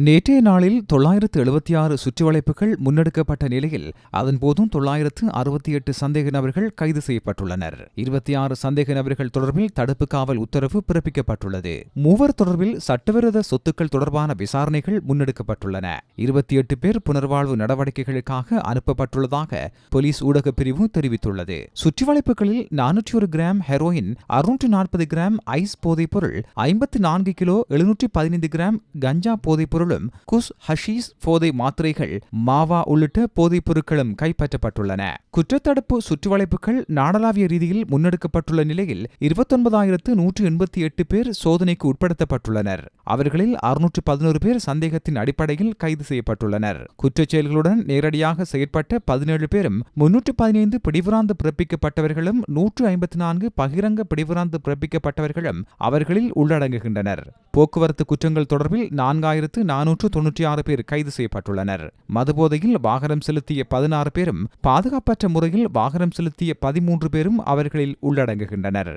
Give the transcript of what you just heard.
நேற்றைய நாளில் தொள்ளாயிரத்து எழுபத்தி ஆறு சுற்றுவளைப்புகள் முன்னெடுக்கப்பட்ட நிலையில் அதன்போதும் தொள்ளாயிரத்து அறுபத்தி எட்டு சந்தேக நபர்கள் கைது செய்யப்பட்டுள்ளனர். இருபத்தி ஆறு சந்தேக நபர்கள் தொடர்பில் தடுப்பு காவல் உத்தரவு பிறப்பிக்கப்பட்டுள்ளது. மூவர் தொடர்பில் சட்டவிரோத சொத்துக்கள் தொடர்பான விசாரணைகள் முன்னெடுக்கப்பட்டுள்ளன. இருபத்தி எட்டு பேர் புனர்வாழ்வு நடவடிக்கைகளுக்காக அனுப்பப்பட்டுள்ளதாக போலீஸ் ஊடகப் பிரிவு தெரிவித்துள்ளது. சுற்றுவளைப்புகளில் நானூற்றி ஒரு கிராம் ஹெரோயின் அறுநூற்று நாற்பது கிராம் ஐஸ் போதைப்பொருள் ஐம்பத்தி நான்கு கிலோ எழுநூற்றி பதினைந்து கிராம் கஞ்சா போதைப்பொருள் போதைப்பொருளும் குஸ் ஹஷீஸ் போதை மாத்திரைகள் மாவா உள்ளிட்ட போதைப் பொருட்களும் கைப்பற்றப்பட்டுள்ளன. குற்றத்தடுப்பு சுற்றுவளைப்புகள் நாடளாவிய ரீதியில் முன்னெடுக்கப்பட்டுள்ள நிலையில் இருபத்தொன்பதாயிரத்து நூற்று எண்பத்தி எட்டு பேர் சோதனைக்கு உட்படுத்தப்பட்டுள்ளனர். அவர்களில் அறுநூற்று பதினோரு பேர் சந்தேகத்தின் அடிப்படையில் கைது செய்யப்பட்டுள்ளனர். குற்றச் செயல்களுடன் நேரடியாக செயற்பட்ட பதினேழு பேரும் முன்னூற்று பதினைந்து பிடிவிராந்து பிறப்பிக்கப்பட்டவர்களும் நூற்று ஐம்பத்தி நான்கு பகிரங்க பிடிவிராந்து பிறப்பிக்கப்பட்டவர்களும் அவர்களில் உள்ளடங்குகின்றனர். போக்குவரத்து குற்றங்கள் தொடர்பில் நான்காயிரத்து நானூற்று தொன்னூற்றி ஆறு பேர் கைது செய்யப்பட்டுள்ளனர். மதுபோதையில் வாகனம் செலுத்திய பதினாறு பேரும் பாதுகாப்பற்ற முறையில் வாகனம் செலுத்திய பதிமூன்று பேரும் அவர்களில் உள்ளடங்குகின்றனர்.